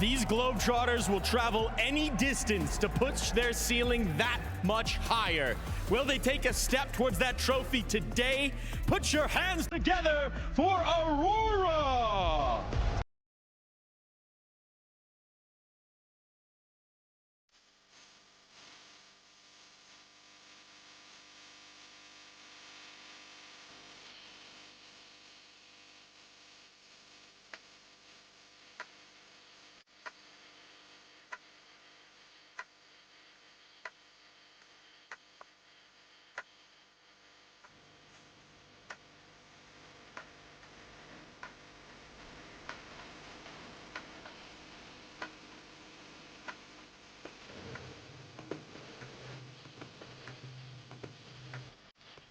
These Globetrotters will travel any distance to push their ceiling that much higher. Will they take a step towards that trophy today? Put your hands together for Aurora!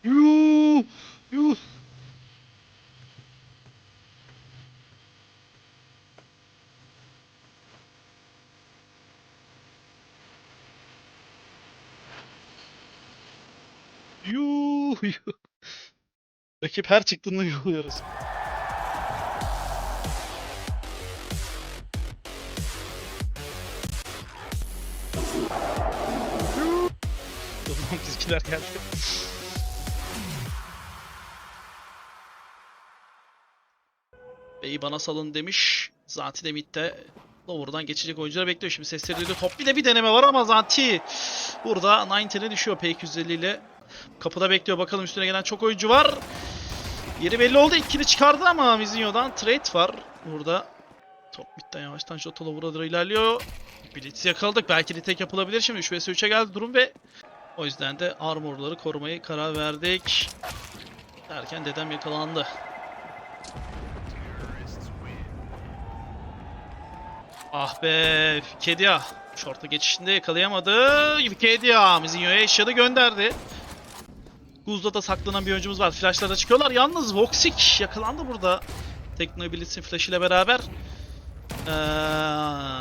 Yuh! Yuh! Yuh! Yuh! Rakip her çıktığında yoluyoruz. O zaman bizimkiler geldi. Bey bana salın demiş. Zanti de midde Lower'dan geçecek oyuncular bekliyor. Şimdi sesleri duydu. Top bir de bir deneme var ama Zanti burada 90'e düşüyor P250 ile. Kapıda bekliyor. Bakalım üstüne gelen çok oyuncu var. Yeri belli oldu. İkili çıkardı ama Mizinho'dan trade var. Burada top midden yavaştan Jota Lower'a ilerliyor. Blitz yakaladık. Belki retake yapılabilir şimdi. 3 vs 3'e geldi durum ve o yüzden de armorları korumayı karar verdik. Derken dedem yakalandı. Ah be Kedia. Şorta geçişinde yakalayamadı. Kedia Mizinho'ya eşyadı gönderdi. Guz'da da saklanan bir oyuncumuz var. Flashlarda çıkıyorlar. Yalnız Voxic yakalandı burada. Tekno Blitz'in flash ile beraber. Ee,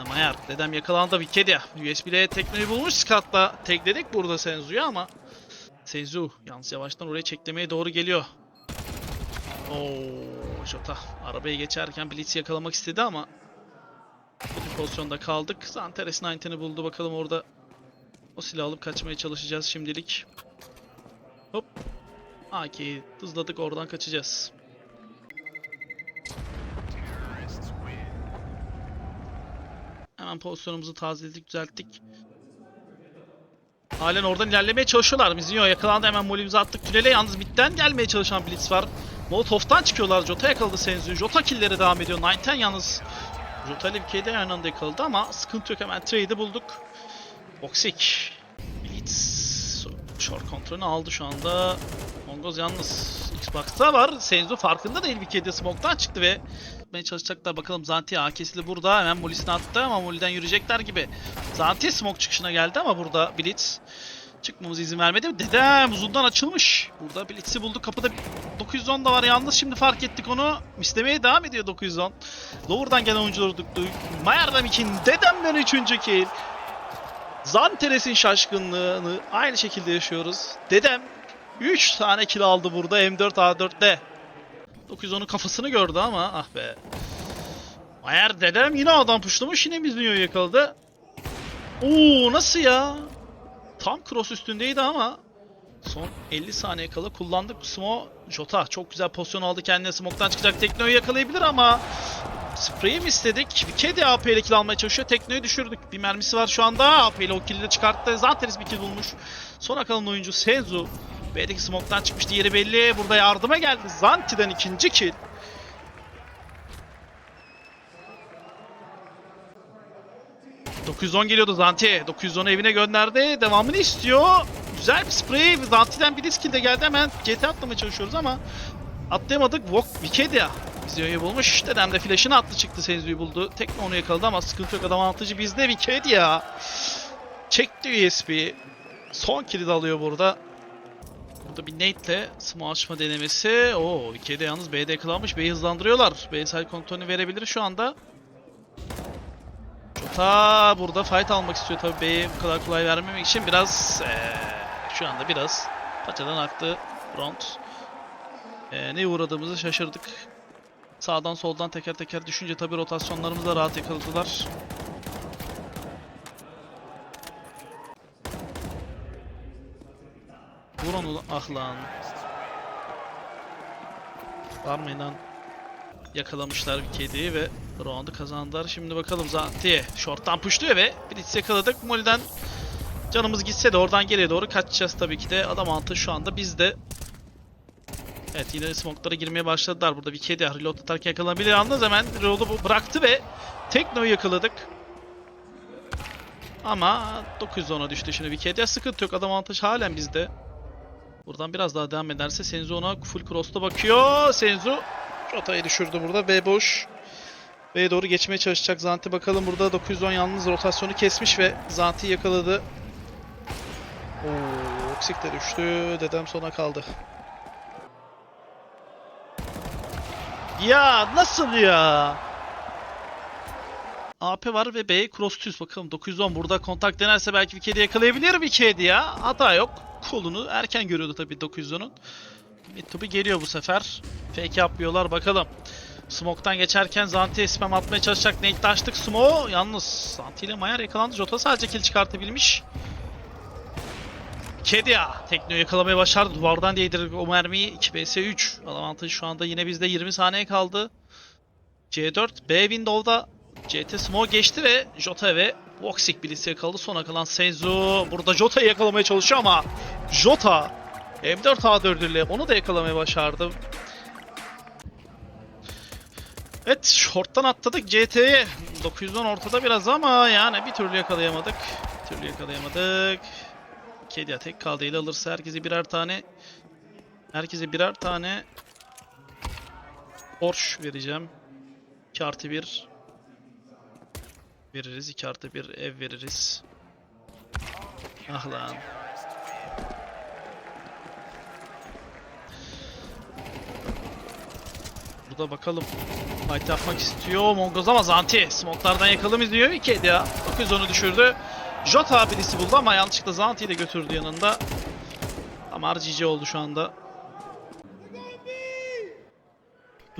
Mayer dedem yakalandı. Vikedia USB ile Tekno'yu bulmuş. Scott'la tekledik burada Senzu'yu ama Senzu yalnız yavaştan oraya çeklemeye doğru geliyor. Oo, Jota arabayı geçerken Blitz yakalamak istedi ama Kötü pozisyonda kaldık. Zanteres 90'ı buldu. Bakalım orada o silahı alıp kaçmaya çalışacağız şimdilik. Hop. AK'yi hızladık oradan kaçacağız. Hemen pozisyonumuzu tazeledik, düzelttik. Halen oradan ilerlemeye çalışıyorlar. Mizinho yakalandı hemen molimizi attık tünele. Yalnız bitten gelmeye çalışan Blitz var. Molotov'tan çıkıyorlar. Jota yakaladı Senzu. Jota killleri devam ediyor. 90 yalnız İle Vike'de aynı anda yakaladı ama sıkıntı yok hemen trade'i bulduk. Boxic. Blitz. Short kontrolünü aldı şu anda. Mongoz yalnız Xbox'ta var. Senzu farkında değil Vike'de smoke'tan çıktı ve gitmeye çalışacaklar. Bakalım Zanti AK'si burada. Hemen Molis'ini attı ama Molly'den yürüyecekler gibi. Zanti smoke çıkışına geldi ama burada Blitz çıkmamıza izin vermedi. Dedem uzundan açılmış. Burada Blitz'i bulduk. Kapıda 910 da var yalnız. Şimdi fark ettik onu. Mislemeye devam ediyor 910. Lower'dan gelen oyuncuları tuttu. Mayardam için dedemden 3. kill. Zanteres'in şaşkınlığını aynı şekilde yaşıyoruz. Dedem 3 tane kill aldı burada M4 A4'te. 910'un kafasını gördü ama ah be. Mayer dedem yine adam puşlamış yine Mizinho'yu yakaladı. Oo nasıl ya? Tam cross üstündeydi ama son 50 saniye kala kullandık. Smo Jota çok güzel pozisyon aldı kendine smoke'tan çıkacak Tekno'yu yakalayabilir ama Spray'i mi istedik? Vike de AP ile kill almaya çalışıyor. Tekno'yu düşürdük. Bir mermisi var şu anda. AP ile o kill'i de çıkarttı. Zanteris bir kill bulmuş. Sona kalan oyuncu Senzu. B'deki smoke'tan çıkmıştı. Yeri belli. Burada yardıma geldi. Zanti'den ikinci kill. ...910 geliyordu Zanti. 910 evine gönderdi. Devamını istiyor. Güzel bir spray. Zanti'den bir skill de geldi. Hemen GT atlamaya çalışıyoruz ama... Atlayamadık. Vok Vikedia. Mizinho'yu bulmuş. Dedem de flash'ını attı çıktı. Senzu'yu buldu. Tekno onu yakaladı ama sıkıntı yok. Adam avantajı bizde. Vikedia. Çekti USP. Son kill'i alıyor burada. Burada bir nate'le smoke açma denemesi. Oo, Vikedia yalnız B'de yakalanmış. B'yi hızlandırıyorlar. B side kontrolünü verebilir şu anda. Jota burada fight almak istiyor tabii B'yi bu kadar kolay vermemek için biraz eee, şu anda biraz paçadan aktı front. Eee ne uğradığımızı şaşırdık. Sağdan soldan teker teker düşünce tabi rotasyonlarımız da rahat yakaladılar. Vur onu ah. Var mı inan? Yakalamışlar bir kediyi ve roundu kazandılar. Şimdi bakalım Zanti short'tan pushluyor ve Blitz yakaladık. Molly'den canımız gitse de oradan geriye doğru kaçacağız tabii ki de. Adam altı şu anda bizde. Evet yine smoke'lara girmeye başladılar. Burada bir kedi reload atarken yakalanabilir. Yalnız hemen reload'u bıraktı ve Tekno'yu yakaladık. Ama 910'a düştü şimdi bir kedi. Sıkıntı yok. Adam avantaj halen bizde. Buradan biraz daha devam ederse Senzu ona full cross'ta bakıyor. Senzu Jota'yı düşürdü burada. B boş. B'ye doğru geçmeye çalışacak Zanti. Bakalım burada 910 yalnız rotasyonu kesmiş ve Zanti'yi yakaladı. Oo, Oksik de düştü. Dedem sona kaldı. Ya nasıl ya? AP var ve B cross düz. Bakalım 910 burada kontak denerse belki bir kedi yakalayabilir bir kedi ya. Hata yok. Kolunu erken görüyordu tabii 910'un. Mid geliyor bu sefer. Fake yapmıyorlar bakalım. Smoke'tan geçerken Zanti'ye spam atmaya çalışacak. Nate'de açtık Smoke. Yalnız Zanti ile Mayer yakalandı. Jota sadece kill çıkartabilmiş. Kedia teknoyu yakalamayı başardı. Duvardan değdirdik o mermiyi. 2 vs 3. Avantajı şu anda yine bizde 20 saniye kaldı. C4 B window'da CT Smoke geçti ve Jota ve Voxic birisi yakaladı. Sona kalan Senzu burada Jota'yı yakalamaya çalışıyor ama Jota M4A4 ile onu da yakalamaya başardı. Evet short'tan atladık CT'ye. 910 ortada biraz ama yani bir türlü yakalayamadık. Bir türlü yakalayamadık. Kedia tek kaldı ele alırsa herkese birer tane herkese birer tane Porsche vereceğim. 2 artı 1 veririz. 2 artı 1 ev veririz. Ah lan. Burada bakalım. Fight yapmak istiyor Mongoz ama Zanti. Smoke'lardan yakalım izliyor. Kedi ya. 910'u düşürdü. Jota birisi buldu ama yanlışlıkla Zanti'yi de götürdü yanında. Ama RGG oldu şu anda.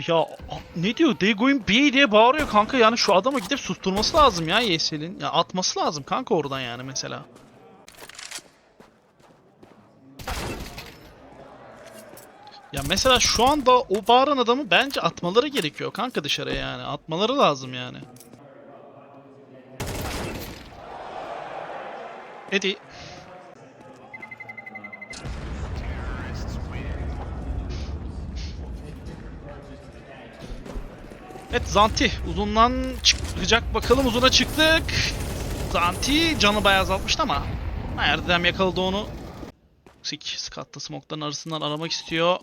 Ya ne diyor? They going B diye bağırıyor kanka. Yani şu adama gidip susturması lazım ya Yesel'in. Ya atması lazım kanka oradan yani mesela. Ya mesela şu anda o bağıran adamı bence atmaları gerekiyor kanka dışarıya yani. Atmaları lazım yani. Eddie. Evet Zanti uzundan çıkacak bakalım uzuna çıktık. Zanti canı bayağı azaltmıştı ama Erdem yakaladı onu. Sik Scott'ta smoke'ların arasından aramak istiyor.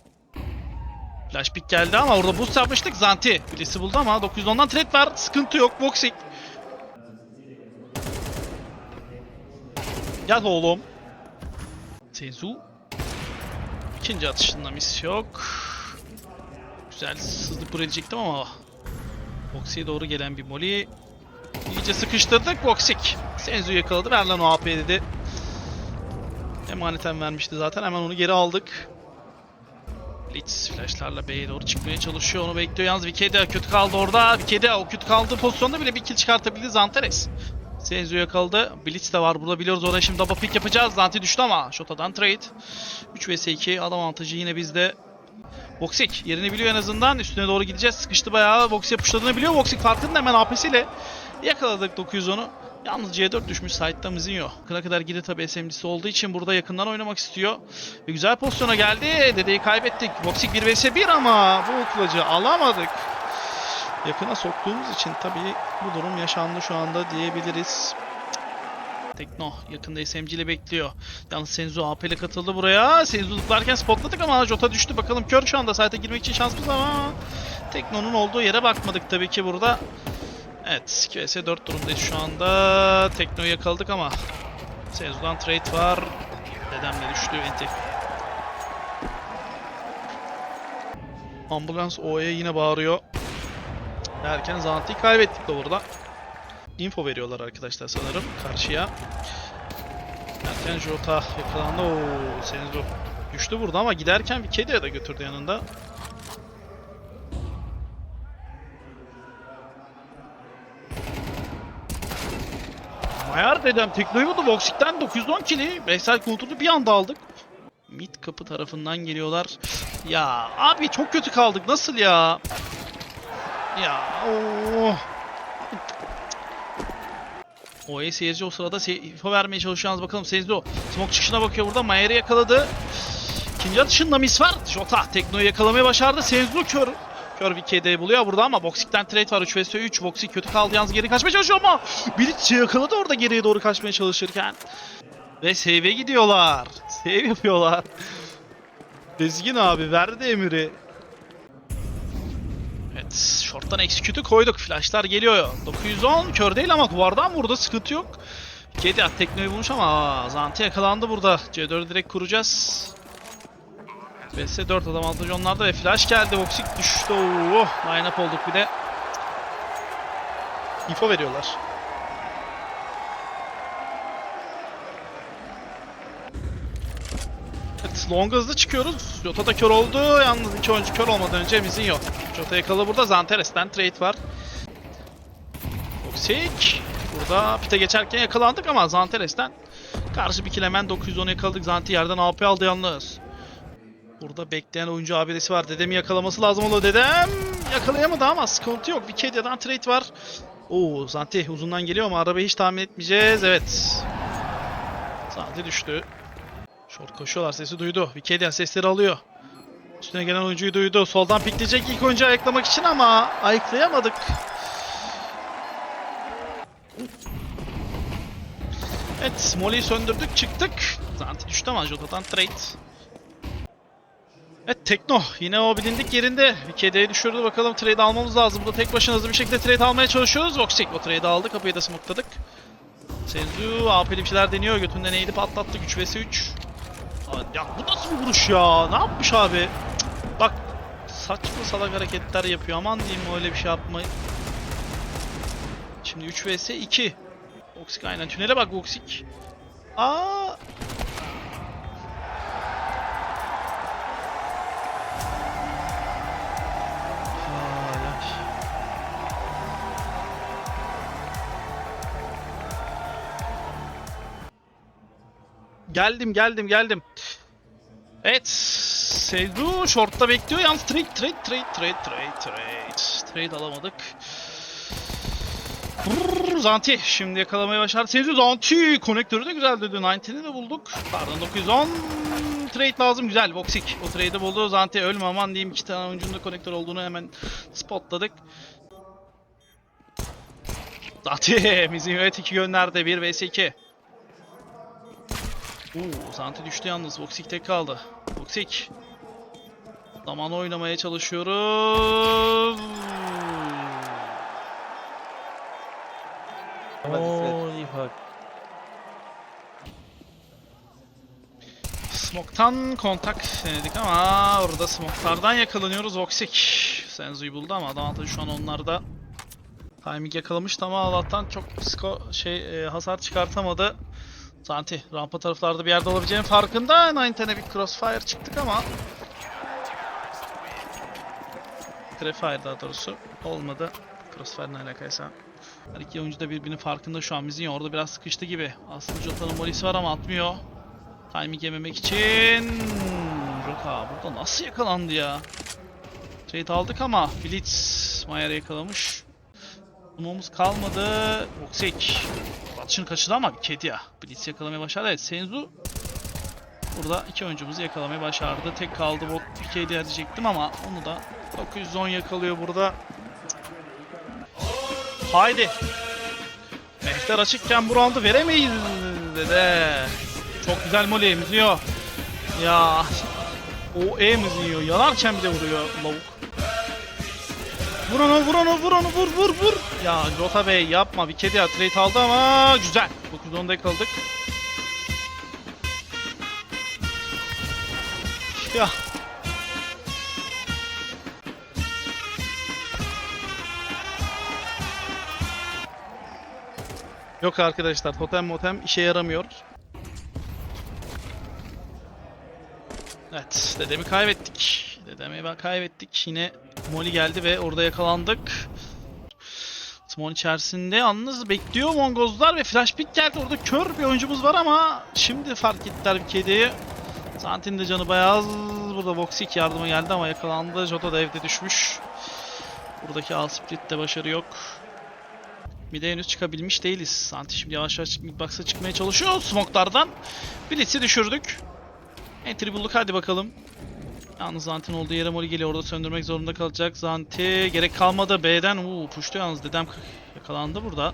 Flash pick geldi ama orada boost yapmıştık. Zanti birisi buldu ama 910'dan trade var. Sıkıntı yok. Boxing. Yat oğlum. Senzu. İkinci atışında miss yok. Güzel hızlı kurabilecektim ama Boxy'ye doğru gelen bir molly. İyice sıkıştırdık. Boxik. Senzu yakaladı. Ver lan o AP dedi. Emaneten vermişti zaten. Hemen onu geri aldık. Blitz flashlarla B'ye doğru çıkmaya çalışıyor. Onu bekliyor. Yalnız Vikeda kötü kaldı orada. Vikeda o kötü kaldığı pozisyonda bile bir kill çıkartabildi Zantares. Senzu yakaladı. Blitz de var burada biliyoruz. Oraya şimdi double pick yapacağız. Zanti düştü ama. Shota'dan trade. 3 vs 2. Adam avantajı yine bizde. Voxic yerini biliyor en azından. Üstüne doğru gideceğiz. Sıkıştı bayağı. Voxic'e pusladığını biliyor. Voxic farkında hemen AP'siyle yakaladık 910'u. Yalnız C4 düşmüş site'da Mizinho. Kına kadar gidi tabi SMG'si olduğu için burada yakından oynamak istiyor. Ve güzel pozisyona geldi. Dedeyi kaybettik. Voxic 1 vs 1 ama bu kılıcı alamadık. Yakına soktuğumuz için tabi bu durum yaşandı şu anda diyebiliriz. Tekno yakında SMG ile bekliyor. Yalnız Senzu AP ile katıldı buraya. Senzu zıplarken spotladık ama Jota düştü. Bakalım kör şu anda site'e girmek için şansımız ama Tekno'nun olduğu yere bakmadık tabii ki burada. Evet, 2 vs 4 durumdayız şu anda. Tekno'yu yakaladık ama Senzu'dan trade var. Dedem de düştü. Enti. Ambulans O'ya yine bağırıyor. Derken Zanti'yi kaybettik de burada. Info veriyorlar arkadaşlar sanırım karşıya. Derken Jota yakalandı. Oo, Senzo düştü burada ama giderken bir kedi de götürdü yanında. Ayar dedem Tekno'yu vurdu. Voxic'ten 910 kili. Veysel kontrolü bir anda aldık. Mid kapı tarafından geliyorlar. Ya abi çok kötü kaldık. Nasıl ya? Ya oh. O seyirci o sırada se- info vermeye çalışıyor. Yalnız bakalım Sezdo. Smoke çıkışına bakıyor burada. Mayer'i yakaladı. İkinci atışında miss var. Jota Tekno'yu yakalamayı başardı. Sezdo kör. Kör bir KD buluyor burada ama Voxic'ten trade var 3 vs 3. Voxic kötü kaldı yalnız geri kaçmaya çalışıyor ama Blitz yakaladı orada geriye doğru kaçmaya çalışırken. Ve save'e gidiyorlar. Save yapıyorlar. Bezgin abi verdi emiri. Evet, short'tan execute'ü koyduk. Flash'lar geliyor. 910 kör değil ama duvardan vurdu. Sıkıntı yok. Kedi teknoyu bulmuş ama Zanti yakalandı burada. C4'ü direkt kuracağız. Vs 4 adam avantajı onlarda ve flash geldi. Voxic düştü. Oh, line up olduk bir de. Info veriyorlar. Evet, long hızlı çıkıyoruz. Jota da kör oldu. Yalnız iki oyuncu kör olmadan önce Mizin yok. Jota yakalı burada. Zanteres'ten trade var. Toxic. Burada pite geçerken yakalandık ama Zanteres'ten karşı bir kill hemen 910 yakaladık. Zanti yerden AP aldı yalnız. Burada bekleyen oyuncu abidesi var. Dedemi yakalaması lazım oldu. Dedem yakalayamadı ama sıkıntı yok. Wikedia'dan trade var. Oo Zanti uzundan geliyor ama arabayı hiç tahmin etmeyeceğiz. Evet. Zanti düştü. Short koşuyorlar sesi duydu. Wikidia sesleri alıyor. Üstüne gelen oyuncuyu duydu. Soldan pikleyecek ilk oyuncu ayaklamak için ama ayıklayamadık. Evet, Molly'yi söndürdük, çıktık. Zanti düştü ama Jota'dan trade. Evet, Tekno yine o bilindik yerinde. Wikedia'yı düşürdü bakalım trade almamız lazım. Burada tek başına hızlı bir şekilde trade almaya çalışıyoruz. Voxic o trade'i aldı, kapıyı da smokeladık. Senzu AP'li bir şeyler deniyor. Götünden eğdi patlattık 3 vs 3. Aa, Ya bu nasıl bir vuruş ya? Ne yapmış abi? Bak saçma salak hareketler yapıyor. Aman diyeyim öyle bir şey yapmayın. Şimdi 3 vs 2. Voxic aynen tünele bak Voxic. Aa! Geldim geldim geldim. Evet. Seydu short'ta bekliyor. Yalnız trade trade trade trade trade trade. Trade alamadık. Brrr, Zanti şimdi yakalamaya başardı. Seydu Zanti konektörü de güzel dedi. 90'i de bulduk. Pardon 910. Trade lazım güzel. Voxic o trade'i buldu. Zanti ölme aman diyeyim. iki tane oyuncunun da konektör olduğunu hemen spotladık. Zanti Mizinyo'ya 2 gönderdi. 1 vs 2. Oo, Zanti düştü yalnız. Voxic tek kaldı. Voxic. Zaman oynamaya çalışıyoruz. Oy bak. Smoke'tan kontak denedik ama orada smoke'lardan yakalanıyoruz. Voxic. Senzu'yu buldu ama avantajı şu an onlarda. Timing yakalamıştı ama Allah'tan çok sko şey e, hasar çıkartamadı. Zanti rampa taraflarda bir yerde olabileceğinin farkında. Nineten'e bir crossfire çıktık ama Trefire daha doğrusu olmadı. Crossfire ne alakaysa. Her iki oyuncu da birbirinin farkında şu an. Mizinho orada biraz sıkıştı gibi. Aslında Jota'nın molisi var ama atmıyor. Timing yememek için. Jota burada nasıl yakalandı ya? Trade aldık ama Blitz Mayer'ı yakalamış. Umumuz kalmadı. Voxic. Atışını kaçırdı ama kedi ya. Blitz yakalamaya başardı. Evet Senzu burada iki oyuncumuzu yakalamaya başardı. Tek kaldı bot kedi diyecektim ama onu da 910 yakalıyor burada. Haydi. Mehter açıkken bu roundu veremeyiz dede. Çok güzel mole Mizio. Ya. O E Mizio. Yanarken bir de vuruyor lavuk. Vur onu vur onu vur onu vur vur vur. Ya Jota Bey yapma. Bir kedi trade aldı ama güzel. 910'da yakaladık. Ya. Yok arkadaşlar totem motem işe yaramıyor. Evet dedemi kaybettik. Dedemi ben kaybettik. Yine Molly geldi ve orada yakalandık. Simon içerisinde yalnız bekliyor Mongozlar ve flash pick geldi. Orada kör bir oyuncumuz var ama şimdi fark ettiler bir kediyi. Zantin de canı beyaz. Burada Voxic yardıma geldi ama yakalandı. Jota da evde düşmüş. Buradaki al split'te başarı yok. Mid'e henüz çıkabilmiş değiliz. Santi şimdi yavaş yavaş midbox'a çıkmaya çalışıyor. Smoke'lardan Blitz'i düşürdük. Entry bulduk hadi bakalım. Yalnız Zanti'nin olduğu yere Moli geliyor. Orada söndürmek zorunda kalacak. Zanti gerek kalmadı. B'den uuu puştu yalnız. Dedem yakalandı burada.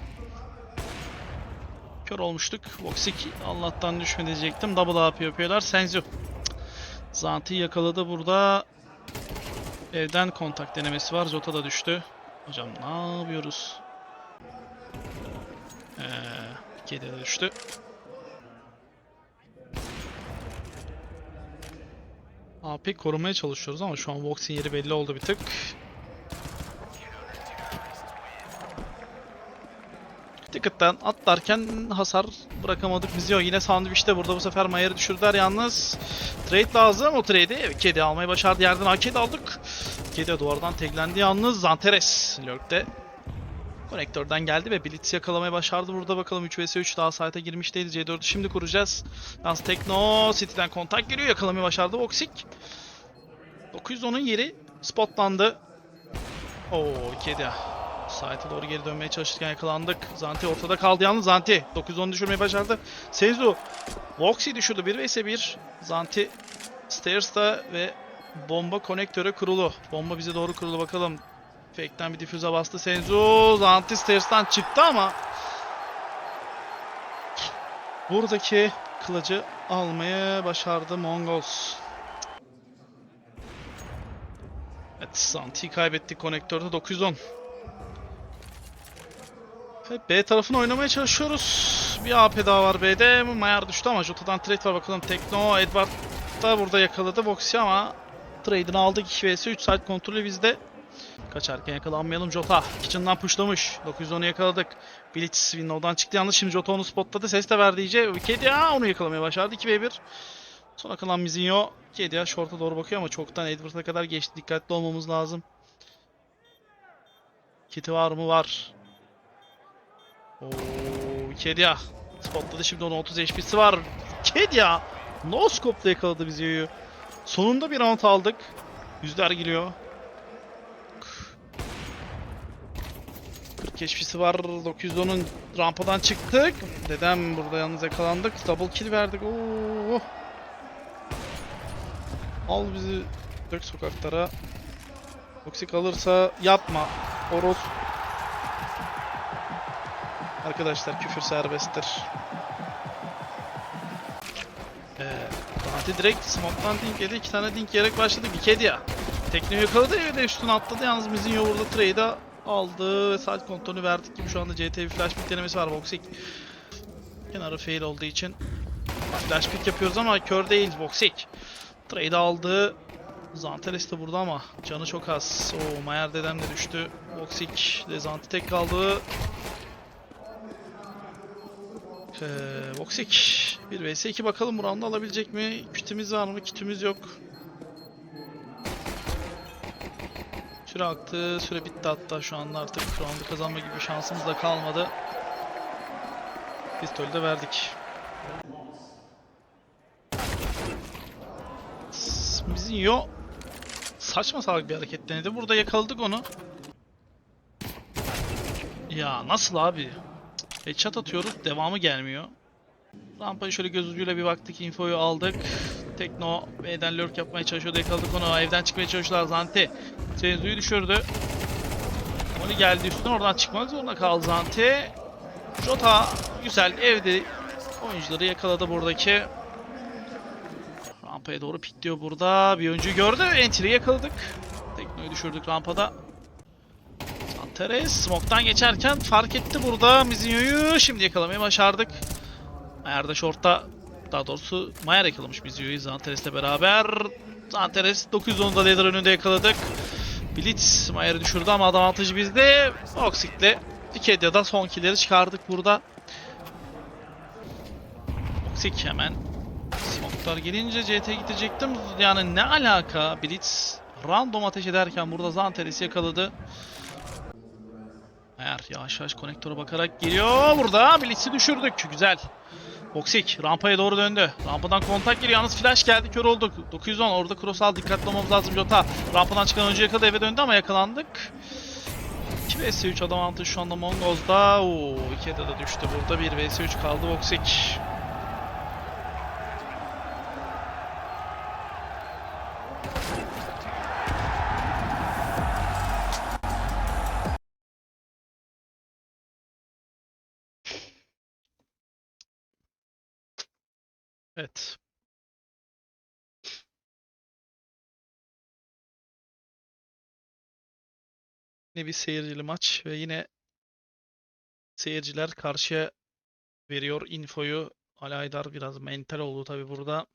Kör olmuştuk. Voxic Allah'tan düşme diyecektim. Double up yapıyorlar. Senzu. Zanti yakaladı burada. Evden kontak denemesi var. Jota da düştü. Hocam ne yapıyoruz? Ee, kedi düştü. AP korumaya çalışıyoruz ama şu an Vox'in yeri belli oldu bir tık. Ticket'tan atlarken hasar bırakamadık biz yok. Yine sandviçte burada bu sefer Mayer'i düşürdüler yalnız. Trade lazım o trade'i. Kedi almayı başardı yerden. Ha kedi aldık. Kedi duvardan teklendi yalnız. Zanteres Lurk'te Konektörden geldi ve Blitz yakalamayı başardı. Burada bakalım 3 vs 3 daha site'a girmiş değiliz. C4'ü şimdi kuracağız. Yalnız Tekno City'den kontak geliyor. Yakalamayı başardı Voxic. 910'un yeri spotlandı. Oo kedi. Site'e doğru geri dönmeye çalışırken yakalandık. Zanti ortada kaldı yalnız Zanti. 910 düşürmeyi başardı. Senzu Voxi düşürdü 1 vs 1. Zanti Stairs'ta ve bomba konektörü kurulu. Bomba bize doğru kurulu bakalım. Fake'den bir difüze bastı Senzu. Zanti Stairs'tan çıktı ama buradaki kılıcı almayı başardı Mongols. Evet Zanti'yi kaybettik konektörde 910. Evet, B tarafını oynamaya çalışıyoruz. Bir AP daha var B'de. Mayar düştü ama Jota'dan trade var bakalım. Tekno, Edward da burada yakaladı Vox'i ama trade'ini aldık. 2 vs 3 side kontrolü bizde. Kaçarken yakalanmayalım Jota. Kitchen'dan pushlamış. 910'u yakaladık. Blitz Window'dan çıktı. Yalnız şimdi Jota onu spotladı. Ses de verdi iyice. Kedia onu yakalamaya başardı. 2v1. Sona kalan Mizinho. Kedia short'a doğru bakıyor ama çoktan Edward'a kadar geçti. Dikkatli olmamız lazım. Kit'i var mı? Var. Oo, Kedia. Spotladı şimdi onun 30 HP'si var. Kedia. No scope'la yakaladı bizi. Sonunda bir round aldık. Yüzler giriyor. 40 HP'si var. 910'un rampadan çıktık. Dedem burada yalnız yakalandık. Double kill verdik. Oo. Al bizi dök sokaklara. Toksik alırsa yapma. Oros. Arkadaşlar küfür serbesttir. Ee, Dante direkt smoke'tan dink yedi. iki tane dink yiyerek başladı. Vikedia. Tekne yakaladı ve üstüne atladı. Yalnız Mizinho burada trade'a aldı ve side kontrolünü verdik gibi şu anda CT bir flash pick denemesi var Voxic. Kenarı fail olduğu için flash pick yapıyoruz ama kör değil Voxic. Trade aldı. Zanteres de burada ama canı çok az. O Mayer dedem de düştü. Voxic de Zanti tek kaldı. Ee, Voxic 1 vs 2 bakalım bu round'u alabilecek mi? Kitimiz var mı? Kitimiz yok. Süre aktı. Süre bitti hatta şu anda artık round'u kazanma gibi şansımız da kalmadı. Pistolü de verdik. Mizinho saçma salak bir hareket denedi. Burada yakaladık onu. Ya nasıl abi? Headshot atıyoruz. Devamı gelmiyor. Rampayı şöyle göz ucuyla bir baktık. Infoyu aldık. Tekno B'den lurk yapmaya çalışıyordu. Yakaladık onu. Evden çıkmaya çalışıyorlar. Zante. Senzu'yu düşürdü. Oni geldi üstüne. Oradan çıkmak zorunda kaldı Zante. Jota güzel evde oyuncuları yakaladı buradaki. Rampaya doğru pitliyor burada. Bir oyuncu gördü. Entry'i yakaladık. Tekno'yu düşürdük rampada. Santeres smoke'tan geçerken fark etti burada Mizinho'yu. Şimdi yakalamayı başardık. De short'ta daha doğrusu Mayer yakalamış Mizinho'yu Zanteres'le beraber. Zanteres 910'da leader önünde yakaladık. Blitz Mayer'i düşürdü ama adam avantajı bizde. Oxic'le Dikedia'da son killleri çıkardık burada. Oxic hemen Smoke'lar gelince CT gidecektim. Yani ne alaka Blitz random ateş ederken burada Zanteres'i yakaladı. Eğer yavaş yavaş konektöre bakarak geliyor. Burada Blitz'i düşürdük. Güzel. Boksik rampaya doğru döndü. Rampadan kontak geliyor. Yalnız flash geldi. Kör olduk. 910 orada cross al. Dikkatli olmamız lazım Jota. Rampadan çıkan oyuncu yakaladı. Eve döndü ama yakalandık. 2 vs 3 adam avantajı şu anda Mongoz'da. Oo, 2'de de düştü. Burada 1 vs 3 kaldı Boksik. Evet. Yine bir seyircili maç ve yine seyirciler karşıya veriyor infoyu. Ali Aydar biraz mental oldu tabi burada.